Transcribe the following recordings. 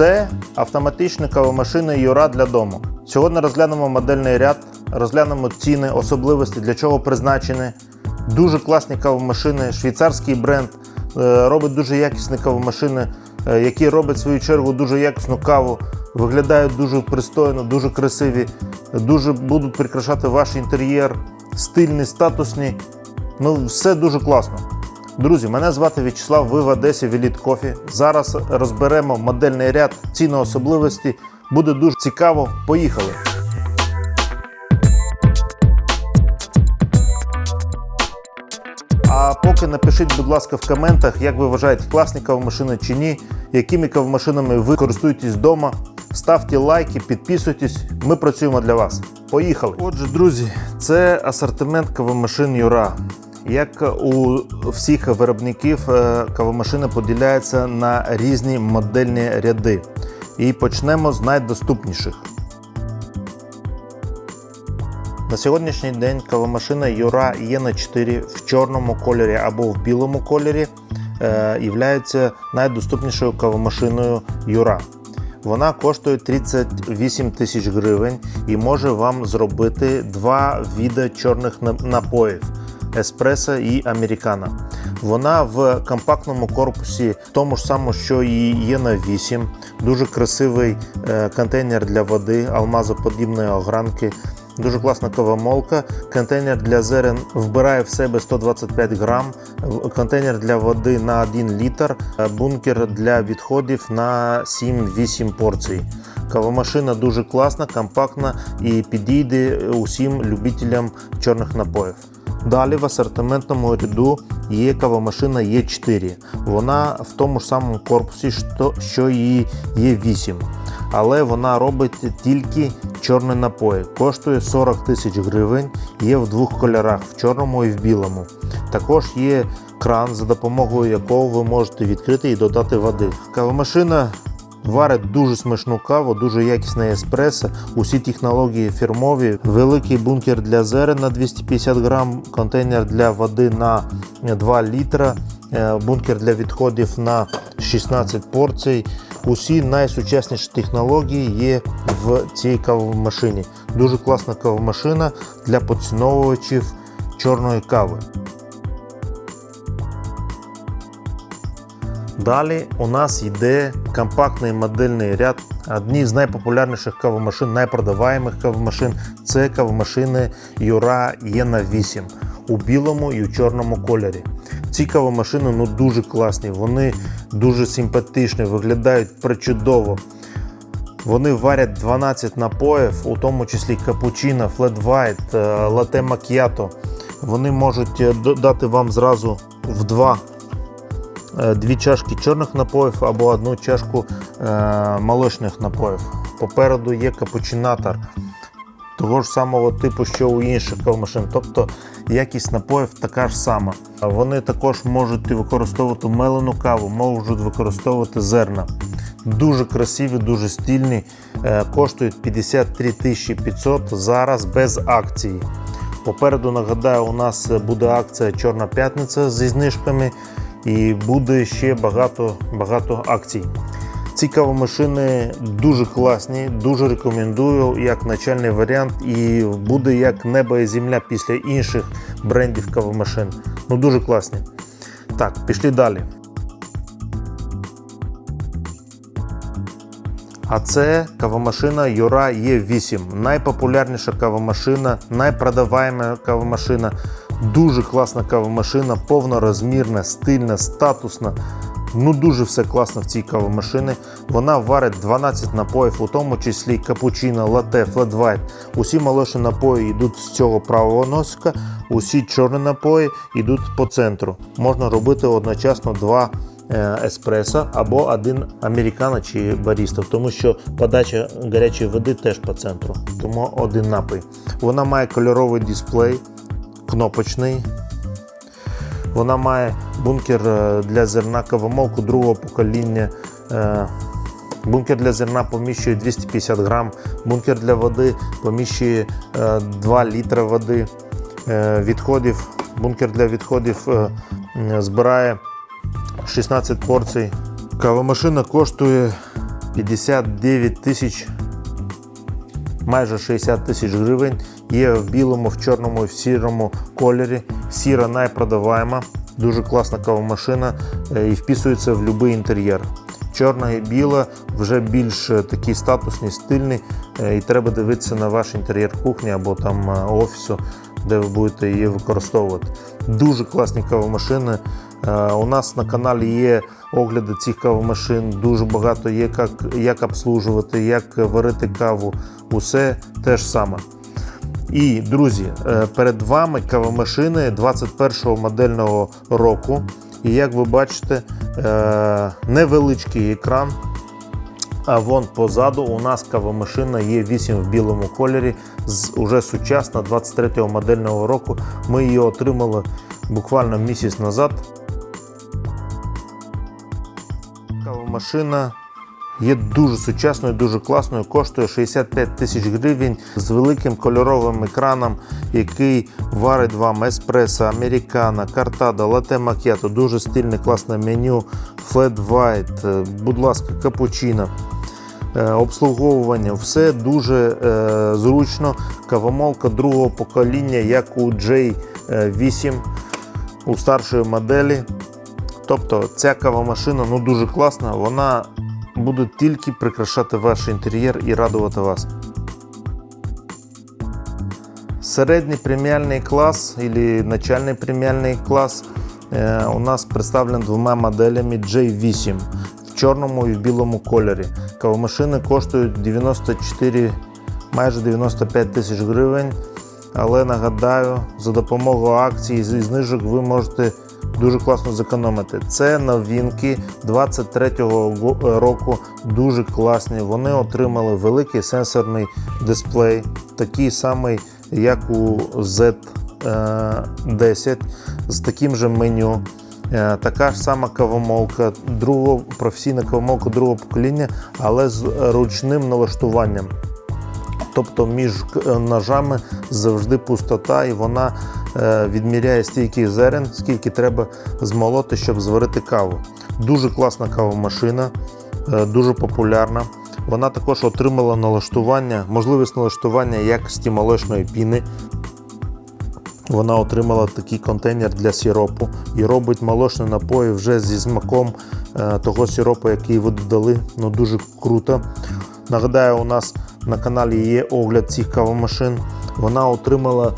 Це автоматична кавомашина Юра для дому. Сьогодні розглянемо модельний ряд, розглянемо ціни, особливості, для чого призначені. Дуже класні кавомашини, швейцарський бренд е, робить дуже якісні кавомашини, е, які роблять в свою чергу дуже якісну каву, виглядають дуже пристойно, дуже красиві, дуже будуть прикрашати ваш інтер'єр, стильні, статусні. Ну, все дуже класно. Друзі, мене звати В'ячеслав, ви в Одесі Веліт Кофі. Зараз розберемо модельний ряд, ціни особливості. Буде дуже цікаво. Поїхали! А поки напишіть, будь ласка, в коментах, як ви вважаєте, класні кавомашини чи ні, якими кавомашинами ви користуєтесь вдома. Ставте лайки, підписуйтесь. Ми працюємо для вас. Поїхали! Отже, друзі, це асортимент кавомашин Юра. Як у всіх виробників, е, кавомашини поділяються на різні модельні ряди. І почнемо з найдоступніших. На сьогоднішній день кавомашина Юра Єна 4 в чорному кольорі або в білому кольорі е, є найдоступнішою кавомашиною Юра. Вона коштує 38 тисяч гривень і може вам зробити два види чорних напоїв еспресо і американо. Вона в компактному корпусі, тому ж самому, що і є на 8. Дуже красивий е, контейнер для води, алмазоподібної огранки. Дуже класна кавомолка. Контейнер для зерен вбирає в себе 125 грам. Контейнер для води на 1 літр. е, Бункер для відходів на 7-8 порцій. Кавомашина дуже класна, компактна і підійде усім любителям чорних напоїв. Далі в асортиментному ряду є кавомашина Е4. Вона в тому ж самому корпусі, що, і Е8. Але вона робить тільки чорні напої. Коштує 40 тисяч гривень, є в двох кольорах в чорному і в білому. Також є кран, за допомогою якого ви можете відкрити і додати води. Кавомашина Варить дуже смачну каву, дуже якісне еспресо. Усі технології фірмові. Великий бункер для зерен на 250 грам, контейнер для води на 2 літра, е, бункер для відходів на 16 порцій. Усі найсучасніші технології є в цій кавомашині. Дуже класна кавомашина для поціновувачів чорної кави. Далі у нас йде компактний модельний ряд. Одні з найпопулярніших кавомашин, найпродаваємих кавомашин це кавомашини Юра Єна 8 у білому і у чорному кольорі. Ці кавомашини ну, дуже класні, вони дуже симпатичні, виглядають причудово. Вони варять 12 напоїв, у тому числі капучино, флет вайт, е, лате макіато. Вони можуть е, додати вам зразу в два дві чашки чорних напоїв або одну чашку е, молочних напоїв. Попереду є капучинатор того ж самого типу, що у інших кавомашин. Тобто якість напоїв така ж сама. Вони також можуть використовувати мелену каву, можуть використовувати зерна. Дуже красиві, дуже стильні. Е, Коштують 53 500 зараз без акції. Попереду нагадаю, у нас буде акція Чорна п'ятниця зі знижками і буде ще багато, багато акцій. Ці кавомашини дуже класні, дуже рекомендую як начальний варіант і буде як небо і земля після інших брендів кавомашин. Ну дуже класні. Так, пішли далі. А це кавомашина Юра Е8. Найпопулярніша кавомашина, найпродаваєма кавомашина. Дуже класна кавомашина, повнорозмірна, стильна, статусна. Ну дуже все класно в цій кавомашині. Вона варить 12 напоїв, у тому числі капучино, лате, флетвайт. Усі молочні напої йдуть з цього правого носика, усі чорні напої йдуть по центру. Можна робити одночасно два е, еспресо або один американо чи баріста, тому що подача гарячої води теж по центру, тому один напій. Вона має кольоровий дисплей, кнопочний. Вона має бункер е, для зерна кавомолку другого покоління. Е, Бункер для зерна поміщує 250 грам, бункер для води поміщує е, 2 літри води. Е, Відходів, бункер для відходів е, збирає 16 порцій. Кавомашина коштує 59 тисяч, майже 60 тисяч гривень. Є в білому, в чорному і в сірому кольорі. Сіра найпродаваема, дуже класна кавомашина е, і вписується в будь-який інтер'єр. Чорна і біла вже більш е, такий статусний, стильний, е, і треба дивитися на ваш інтер'єр кухні або там офісу, де ви будете її використовувати. Дуже класні кавомашини. Е, У нас на каналі є огляди цих кавомашин, дуже багато є, як, як обслужувати, як варити каву. Усе те ж саме. І, друзі, е, перед вами кавомашини 21-го модельного року. І як ви бачите, е, невеличкий екран. А вон позаду у нас кавомашина є 8 в білому кольорі, з уже сучасна 23-го модельного року. Ми її отримали буквально місяць назад. Кавомашина є дуже сучасною, дуже класною, коштує 65 тисяч гривень з великим кольоровим екраном, який варить вам еспресо, американо, картадо, лате макіато, дуже стильне, класне меню, флет white, е, будь ласка, капучино. Е, Обслуговування, все дуже е, зручно. Кавомолка другого покоління, як у J8 у старшої моделі. Тобто ця кавомашина ну, дуже класна, вона буде тільки прикрашати ваш інтер'єр і радувати вас. Середній преміальний клас или начальний преміальний клас е, у нас представлен двома моделями J8 в чорному і в білому кольорі. Кавомашини коштують 94, майже 95 тисяч гривень. Але нагадаю, за допомогою акцій і знижок ви можете дуже класно зекономити. Це новинки 23-го року, дуже класні. Вони отримали великий сенсорний дисплей, такий самий, як у Z10 з таким же меню. Е, Така ж сама кавомолка, другого, професійна кавомолка другого покоління, але з ручним налаштуванням. Тобто між е, ножами завжди пустота, і вона е, відміряє стільки зерен, скільки треба змолоти, щоб зварити каву. Дуже класна кавомашина, е, дуже популярна. Вона також отримала налаштування, можливість налаштування як стімолочної піни. Вона отримала такий контейнер для сиропу і робить молочні напої вже зі смаком е, того сиропу, який ви додали. Ну, дуже круто. Нагадаю, у нас на каналі є огляд цих кавомашин. Вона отримала е,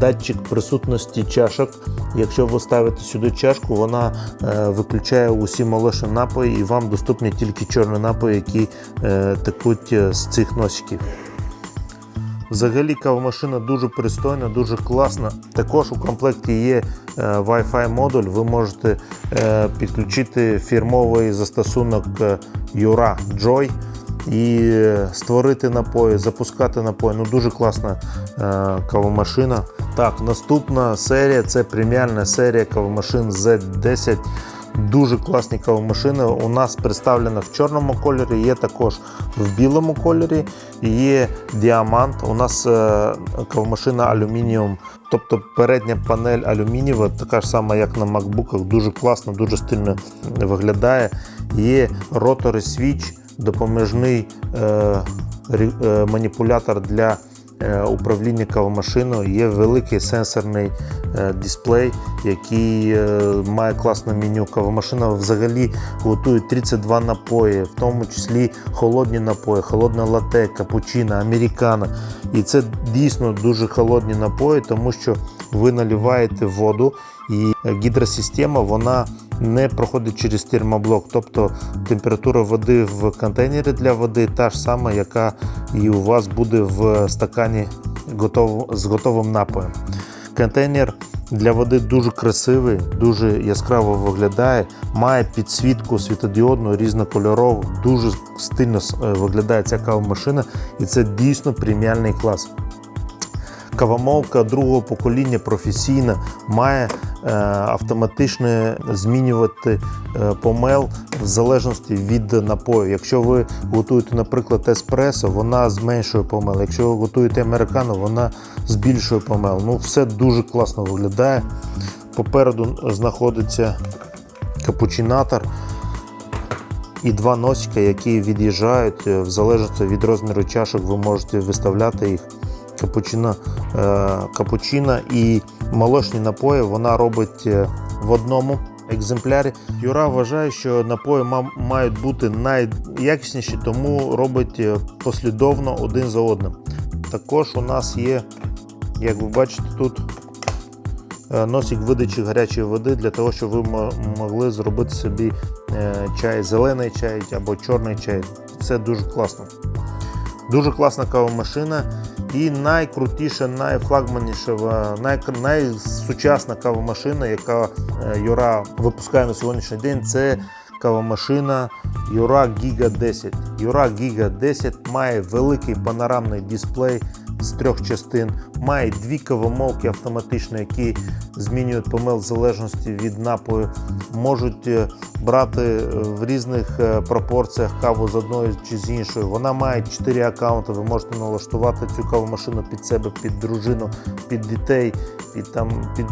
датчик присутності чашок. Якщо ви ставите сюди чашку, вона е, виключає усі молочні напої і вам доступні тільки чорні напої, які е, текуть е, з цих носиків. Взагалі кавомашина дуже пристойна, дуже класна. Також у комплекті є е, Wi-Fi модуль. Ви можете е, підключити фірмовий застосунок е, Jura Joy і створити напої, запускати напої. Ну дуже класна е, кавомашина. Так, наступна серія це преміальна серія кавомашин Z10. Дуже класні кавомашини. У нас представлена в чорному кольорі, є також в білому кольорі, є діамант. У нас е, кавомашина алюмініум, тобто передня панель алюмінієва, така ж сама, як на MacBook, дуже класно, дуже стильно виглядає. Є ротори свіч, допоміжний е, е, маніпулятор для е, управління кавомашиною. Є великий сенсорний дисплей, який має класне меню. Кавомашина взагалі готує 32 напої, в тому числі холодні напої, холодне лате, капучино, американо. І це дійсно дуже холодні напої, тому що ви наливаєте воду і гідросистема вона не проходить через термоблок. Тобто температура води в контейнері для води та ж сама, яка і у вас буде в стакані готов, з готовим напоєм. Контейнер для води дуже красивий, дуже яскраво виглядає, має підсвітку світодіодну, різнокольорову, дуже стильно е, виглядає ця кавомашина, і це дійсно преміальний клас. Кавомолка другого покоління професійна має е, автоматично змінювати е, помел в залежності від напою. Якщо ви готуєте, наприклад, еспресо, вона зменшує помел. Якщо ви готуєте американо, вона збільшує помел. Ну, все дуже класно виглядає. Попереду знаходиться капучинатор. і два носика, які від'їжджають е, в залежності від розміру чашок, ви можете виставляти їх. Капучино, е, капучино і молочні напої вона робить е, в одному екземплярі. Юра вважає, що напої мають бути найякісніші, тому робить е, послідовно один за одним. Також у нас є, як ви бачите, тут носик видачі гарячої води для того, щоб ви могли зробити собі чай, зелений чай або чорний чай. Це дуже класно. Дуже класна кавомашина і найкрутіша, найфлагманіша, най, найсучасна кавомашина, яка е, Юра випускає на сьогоднішній день, це кавомашина Юра Giga 10. Юра Giga 10 має великий панорамний дисплей з трьох частин, має дві кавомолки автоматичні, які змінюють помил в залежності від напою, можуть е, брати е, в різних е, пропорціях каву з одної чи з іншої. Вона має 4 аккаунти. Ви можете налаштувати цю кавомашину під себе, під дружину, під дітей, під там, під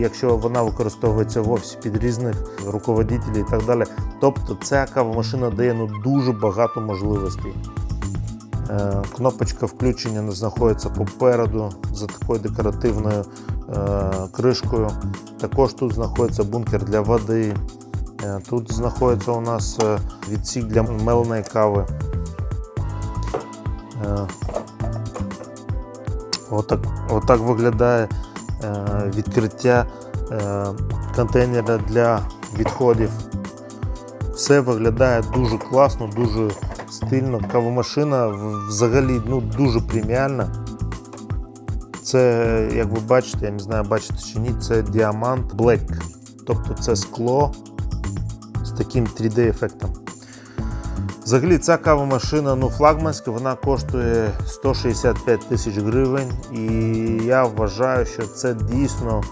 якщо вона використовується в офісі, під різних руководителів і так далі. Тобто ця кавомашина дає ну дуже багато можливостей. Е, Кнопочка включення знаходиться попереду за такою декоративною е, кришкою. Також тут знаходиться бункер для води. Е, Тут знаходиться у нас відсік для меленої кави. Отак, отак виглядає відкриття контейнера для відходів. Все виглядає дуже класно, дуже стильно. Кавомашина взагалі ну, дуже преміальна. Це, як ви бачите, я не знаю, бачите чи ні, це діамант Black. Тобто це скло з таким 3D-ефектом. Взагалі ця кавомашина ну, флагманська, вона коштує 165 тисяч гривень. І я вважаю, що це дійсно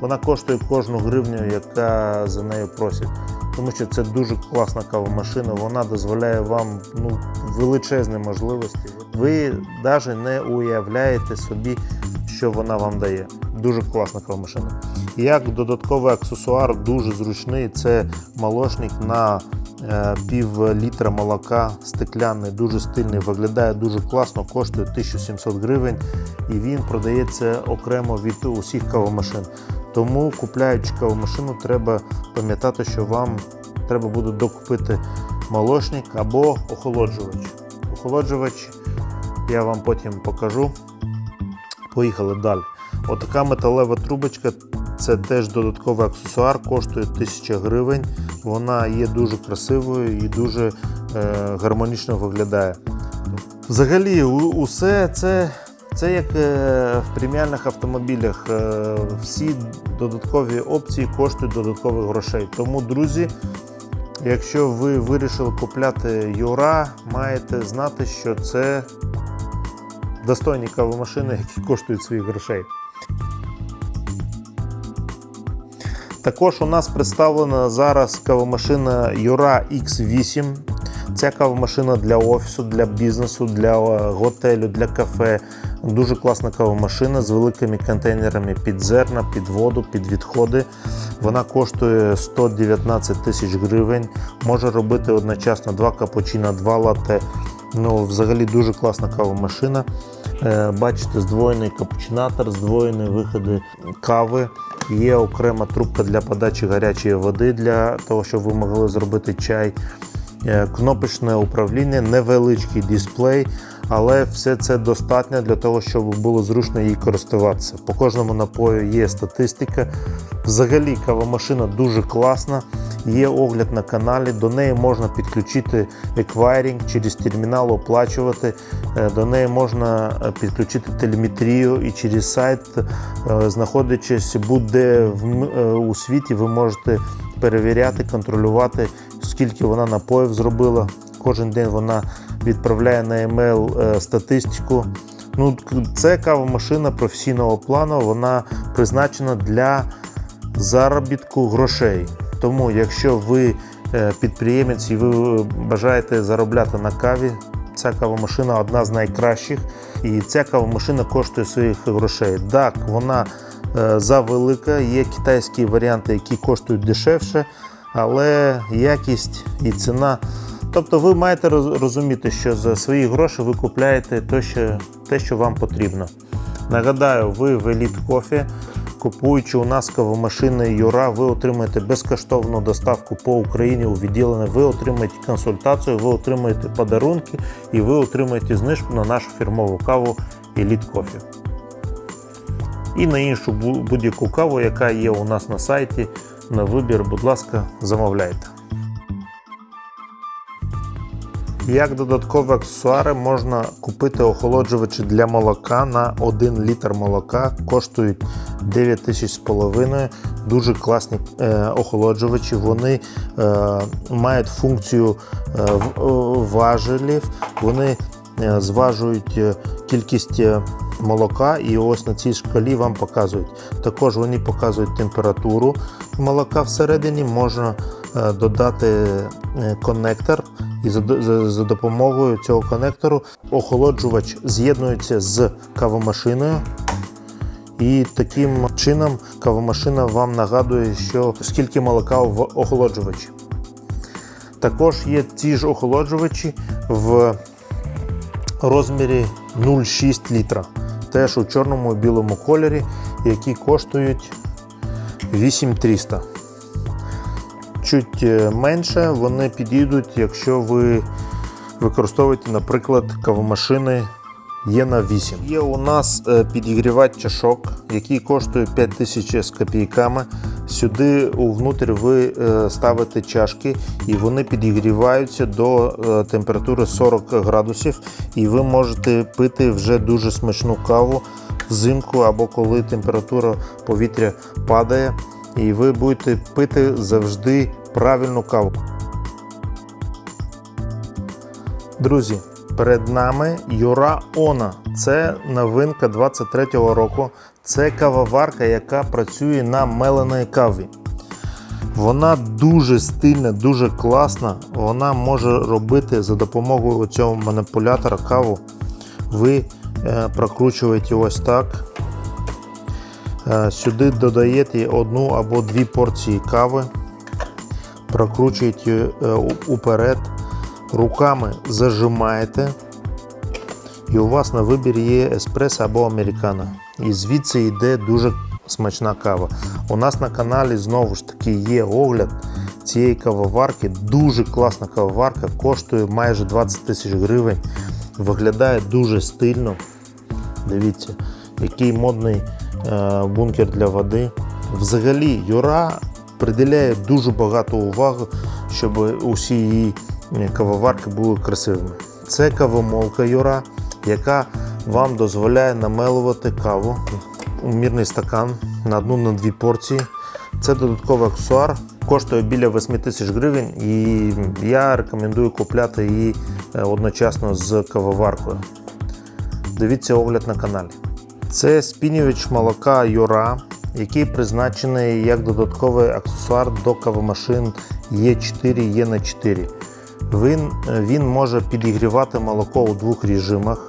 вона коштує кожну гривню, яка за нею просять. Тому що це дуже класна кавомашина, вона дозволяє вам ну, величезні можливості. Ви навіть не уявляєте собі, що вона вам дає. Дуже класна кавомашина. Як додатковий аксесуар, дуже зручний. Це молочник на е, пів літра молока стекляний, дуже стильний, виглядає дуже класно, коштує 1700 гривень і він продається окремо від усіх кавомашин. Тому, купляючи кавомашину, треба пам'ятати, що вам треба буде докупити молочник або охолоджувач. Охолоджувач я вам потім покажу. Поїхали далі. Отака металева трубочка це теж додатковий аксесуар, коштує 1000 гривень. Вона є дуже красивою і дуже е, гармонічно виглядає. Взагалі, усе це, це як е, в преміальних автомобілях. Е, всі додаткові опції коштують додаткових грошей. Тому, друзі, якщо ви вирішили купляти Юра, маєте знати, що це достойні кавомашини, які коштують своїх грошей. Також у нас представлена зараз кавомашина Юра X8. Ця кавомашина для офісу, для бізнесу, для готелю, для кафе. Дуже класна кавомашина з великими контейнерами під зерна, під воду, під відходи. Вона коштує 119 тисяч гривень. Може робити одночасно два капучино, два латте. Ну, взагалі дуже класна кавомашина. Е, Бачите, здвоєний капучинатор, здвоєні виходи кави. Є окрема трубка для подачі гарячої води для того, щоб ви могли зробити чай. Е, Кнопочне управління, невеличкий дисплей, але все це достатньо для того, щоб було зручно їй користуватися. По кожному напою є статистика. Взагалі кавомашина дуже класна. Є огляд на каналі, до неї можна підключити еквайрінг через термінал, оплачувати. Е, До неї можна е, підключити телеметрію і через сайт, знаходячись будь-де у світі, ви можете перевіряти, контролювати, скільки вона напоїв зробила. Кожен день вона відправляє на емейл е, статистику. Ну, це кавомашина професійного плану, вона призначена для заробітку грошей. Тому, якщо ви е, підприємець і ви бажаєте заробляти на каві, ця кавомашина одна з найкращих. І ця кавомашина коштує своїх грошей. Так, вона е, завелика, є китайські варіанти, які коштують дешевше, але якість і ціна Тобто ви маєте розуміти, що за свої гроші ви купляєте те, що, те, що вам потрібно. Нагадаю, ви в Elite Coffee, купуючи у нас кавомашини Юра, ви отримаєте безкоштовну доставку по Україні у відділення, ви отримаєте консультацію, ви отримаєте подарунки і ви отримаєте знижку на нашу фірмову каву Elite Coffee. І на іншу будь-яку каву, яка є у нас на сайті, на вибір, будь ласка, замовляйте. Як додаткові аксесуари можна купити охолоджувачі для молока на 1 літр молока, коштують 9 тисяч з половиною. Дуже класні е, охолоджувачі. Вони е, мають функцію е, е, важелів, вони е, зважують е, кількість молока, і ось на цій шкалі вам показують. Також вони показують температуру молока всередині, можна е, додати е, коннектор, і за, допомогою цього конектору охолоджувач з'єднується з кавомашиною. І таким чином кавомашина вам нагадує, що скільки молока в охолоджувачі. Також є ті ж охолоджувачі в розмірі 0,6 літра. Теж у чорному і білому кольорі, які коштують 8300. Чуть е, менше вони підійдуть, якщо ви використовуєте, наприклад, кавомашини Єна 8. Є у нас е, підігрівач чашок, який коштує 5000 з копійками. Сюди увнутрі ви е, ставите чашки і вони підігріваються до е, температури 40 градусів, і ви можете пити вже дуже смачну каву взимку або коли температура повітря падає, і ви будете пити завжди правильну каву. Друзі, перед нами Юра Она. Це новинка 23-го року. Це кавоварка, яка працює на меленій каві. Вона дуже стильна, дуже класна. Вона може робити за допомогою цього маніпулятора каву. Ви е, прокручуєте ось так. Е, сюди додаєте одну або дві порції кави, прокручуєте е, уперед, руками зажимаєте, і у вас на вибір є еспресо або американо. І звідси йде дуже смачна кава. У нас на каналі знову ж таки є огляд цієї кавоварки. Дуже класна кавоварка, коштує майже 20 тисяч гривень. Виглядає дуже стильно. Дивіться, який модний е, бункер для води. Взагалі, Юра приділяє дуже багато уваги, щоб усі її е, кавоварки були красивими. Це кавомолка Юра, яка вам дозволяє намелувати каву у мірний стакан на одну на дві порції. Це додатковий аксесуар, коштує біля 8 тисяч гривень, і я рекомендую купляти її е, одночасно з кавоваркою. Дивіться огляд на каналі. Це спінювач молока Юра, який призначений як додатковий аксесуар до кавомашин Е4 Е 4 Він, він може підігрівати молоко у двох режимах: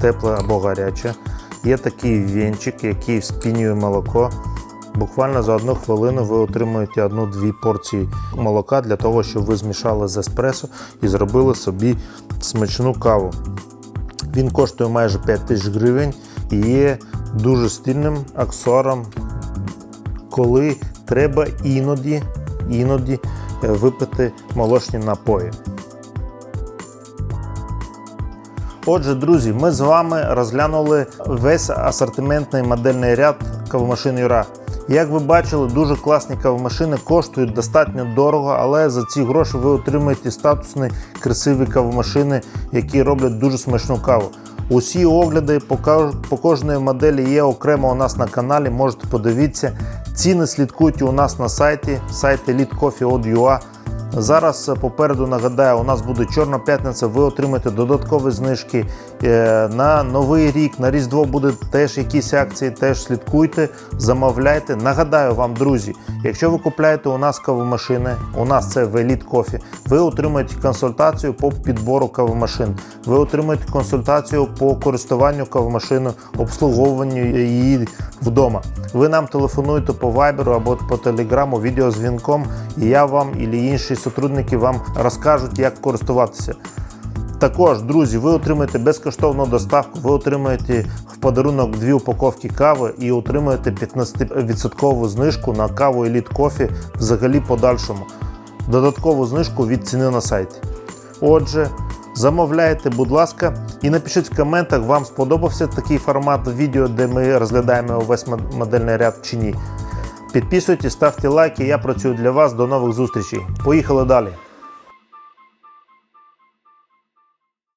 тепле або гаряче. Є такий вінчик, який спінює молоко. Буквально за одну хвилину ви отримуєте одну-дві порції молока для того, щоб ви змішали з еспресо і зробили собі смачну каву. Він коштує майже 5 тисяч гривень і є дуже стильним аксесуаром, коли треба іноді, іноді е, випити молочні напої. Отже, друзі, ми з вами розглянули весь асортиментний модельний ряд кавомашин Юра. Як ви бачили, дуже класні кавомашини коштують достатньо дорого, але за ці гроші ви отримаєте статусні красиві кавомашини, які роблять дуже смачну каву. Усі огляди по, кожної моделі є окремо у нас на каналі, можете подивитися. Ціни слідкуйте у нас на сайті, сайт elitecoffee.ua. Зараз е, попереду нагадаю, у нас буде Чорна п'ятниця. Ви отримаєте додаткові знижки Е, на новий рік, на Різдво буде теж якісь акції. Теж слідкуйте, замовляйте. Нагадаю вам, друзі, якщо ви купляєте у нас кавомашини, у нас це в Elite Coffee, ви отримаєте консультацію по підбору кавомашин. Ви отримаєте консультацію по користуванню кавомашиною, обслуговуванню її вдома. Ви нам телефонуєте по Viber або по телеграму відеозвінком, і я вам і інші сотрудники вам розкажуть, як користуватися. Також, друзі, ви отримаєте безкоштовну доставку, ви отримаєте в подарунок дві упаковки кави і отримаєте 15% знижку на каву Elite Coffee взагалі подальшому. Додаткову знижку від ціни на сайті. Отже, замовляйте, будь ласка, і напишіть в коментах, вам сподобався такий формат відео, де ми розглядаємо увесь мод- модельний ряд чи ні. Підписуйтесь, ставте лайки, я працюю для вас. До нових зустрічей. Поїхали далі.